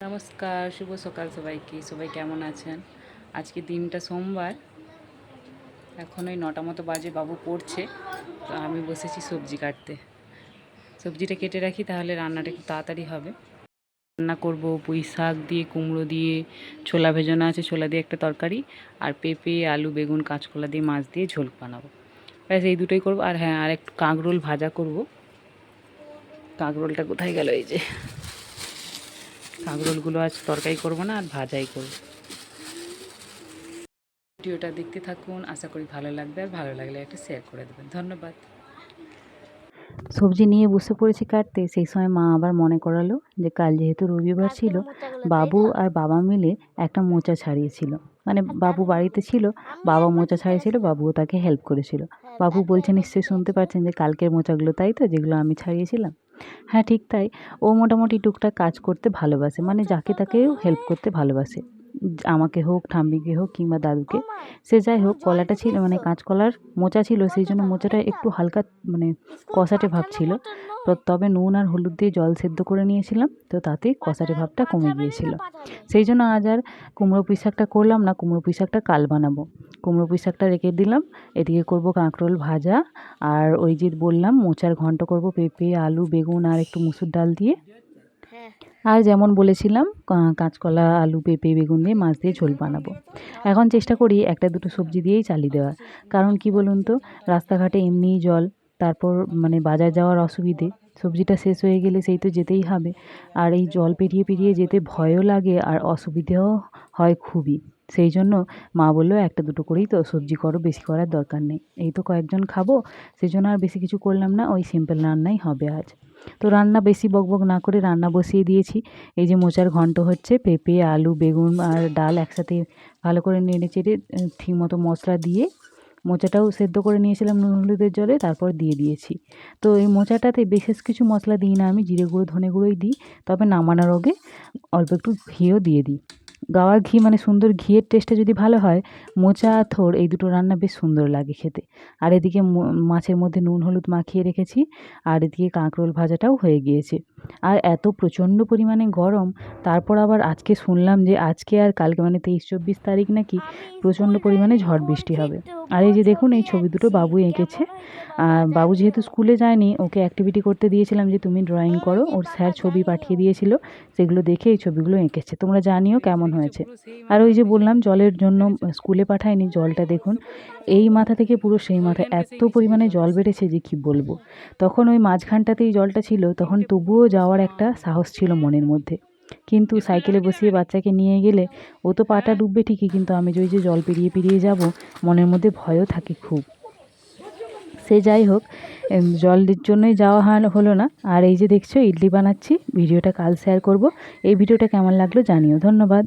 নমস্কার, শুভ সকাল সবাইকে। সবাই কেমন আছেন? আজকে দিনটা সোমবার। এখন ওই নটা মতো বাজে, বাবু পড়ছে, তো আমি বসেছি সবজি কাটতে। সবজিটা কেটে রাখি, তাহলে রান্নাটা একটু তাড়াতাড়ি হবে। রান্না করব পুঁই শাক দিয়ে, কুমড়ো দিয়ে, ছোলা ভেজানো আছে, ছোলা দিয়ে একটা তরকারি, আর পেঁপে, আলু, বেগুন, কাঁচকলা দিয়ে, মাছ দিয়ে ঝোল বানাবো। ব্যাস, এই দুটোই করব, আর হ্যাঁ আর একটু কাঁকরোল ভাজা করব। কাঁকরোলটা কোথায় গেল এই যে? কাঁকরোলগুলো আজ তরকারি করব না আর ভাজাই করব। ভিডিওটা দেখতে থাকুন আশা করি ভালো লাগবে আর ভালো লাগলে একটা শেয়ার করে দেবেন। ধন্যবাদ। সবজি নিয়ে বসে পড়েছি কাটতে সেই সময় মা আবার মনে করালো যে কাল যেহেতু রবিবার ছিল বাবু আর বাবা মিলে একটা মোচা ছাড়িয়েছিল। মানে বাবু বাড়িতে ছিল বাবা মোচা ছাড়িয়েছিল বাবুও তাকে হেল্প করেছিল। বাবু বলছে নিশ্চয়ই শুনতে পাচ্ছেন যে কালকের মোচাগুলো তাই তো যেগুলো আমি ছাড়িয়েছিলাম। হ্যাঁ ঠিক তাই। ও মোটামুটি টুকটাক কাজ করতে ভালোবাসে মানে যাকে তাকেও হেল্প করতে ভালোবাসে। আমাকে হোক, ঠাম্মিকে হোক কিংবা দাদুকে, সে যাই হোক, কলাটা ছিল মানে কাঁচকলার মোচা ছিল, সেই জন্য মোচাটা একটু হালকা মানে কষাটে ভাব ছিল। তো তবে নুন আর হলুদ দিয়ে জল সেদ্ধ করে নিয়েছিলাম, তো তাতেই কষাটে ভাবটা কমে গিয়েছিল। সেই জন্য আজ আর কুমড়ো পুঁই শাকটা করলাম না, কুমড়ো পুঁই শাকটা কাল বানাবো। কুমড়ো পুঁই শাকটা রেখে দিলাম। এদিকে করব কাঁকরোল ভাজা। আর ওই যে বললাম মোচার ঘন্ট করব পেঁপে আলু বেগুন আর একটু মুসুর ডাল দিয়ে। আর যেমন বলেছিলাম কাঁচকলা আলু পেঁপে বেগুন দিয়ে মাছ দিয়ে ঝোল বানাবো। এখন চেষ্টা করি একটা দুটো সবজি দিয়েই চালিয়ে দেওয়ার। কারণ কি বলুন তো রাস্তাঘাটে এমনিই জল তারপর মানে বাজার যাওয়ার অসুবিধে সবজিটা শেষ হয়ে গেলে সেই তো যেতেই হবে। আর এই জল পেরিয়ে পেরিয়ে যেতে ভয়ও লাগে আর অসুবিধেও হয় খুবই। সেই জন্য মা বলল, একটা দুটো করেই তো সবজি করো, বেশি করার দরকার নেই। এই তো কয়েকজন খাব, সেই জন্য আর বেশি কিছু করলাম না, ওই সিম্পল রান্নাই হবে আজ। তো রান্না বেশি বকবক না করে রান্না বসিয়ে দিয়েছি। এই যে মোচার ঘন্ট হচ্ছে, পেঁপে, আলু, বেগুন আর ডাল একসাথে ভালো করে নেড়ে চেড়ে ঠিক মতো মশলা দিয়ে মোচাটাও সেদ্ধ করে নিয়েছিলাম নুন হলুদের জলে, তারপর দিয়ে দিয়েছি। তো এই মোচাটাতে বিশেষ কিছু মশলা দিই না আমি, জিরে গুঁড়ো, ধনে গুঁড়োই দিই, তবে নামানোর আগে অল্প একটু ঘিও দিয়ে দিই। গাওয়ার ঘি মানে সুন্দর ঘিয়ের টেস্টটা যদি ভালো হয়, মোচা আর এই দুটো রান্না বেশ সুন্দর লাগে খেতে। আর এদিকে মাছের মধ্যে নুন, হলুদ মাখিয়ে রেখেছি, আর এদিকে কাঁকরোল ভাজাটাও হয়ে গিয়েছে। আর এত প্রচণ্ড পরিমাণে গরম, তারপর আবার আজকে শুনলাম যে আজকে আর কালকে মানে তেইশ চব্বিশ তারিখ নাকি প্রচণ্ড পরিমাণে ঝড় বৃষ্টি হবে। আর এই যে দেখুন, এই ছবি দুটো বাবু এঁকেছে। আর বাবু যেহেতু স্কুলে যায়নি, ওকে অ্যাক্টিভিটি করতে দিয়েছিলাম যে তুমি ড্রয়িং করো, ওর স্যার ছবি পাঠিয়ে দিয়েছিল, সেগুলো দেখে এই ছবিগুলো এঁকেছে। তোমরা জানিও কেমন হয়েছে। আর ওই যে বললাম জলের জন্য স্কুলে পাঠায়নি জলটা দেখুন। এই মাথা থেকে পুরো সেই মাথা এত পরিমাণে জল বেড়েছে যে কি বলব। তখন ওই মাঝখানটাতেই জলটা ছিল তখন তবুও যাওয়ার একটা সাহস ছিল মনের মধ্যে। কিন্তু সাইকেলে বসিয়ে বাচ্চাকে নিয়ে গেলে ও তো পাটা ডুববে ঠিকই কিন্তু আমি যে ওই যে জল পেরিয়ে পেরিয়ে যাব মনের মধ্যে ভয়ও থাকে খুব। সে যাই হোক জলের জন্যই যাওয়া হলো না। আর এই যে দেখছ, ইডলি বানাচ্ছি, ভিডিওটা কাল শেয়ার করব। এই ভিডিওটা কেমন লাগল জানিও। ধন্যবাদ।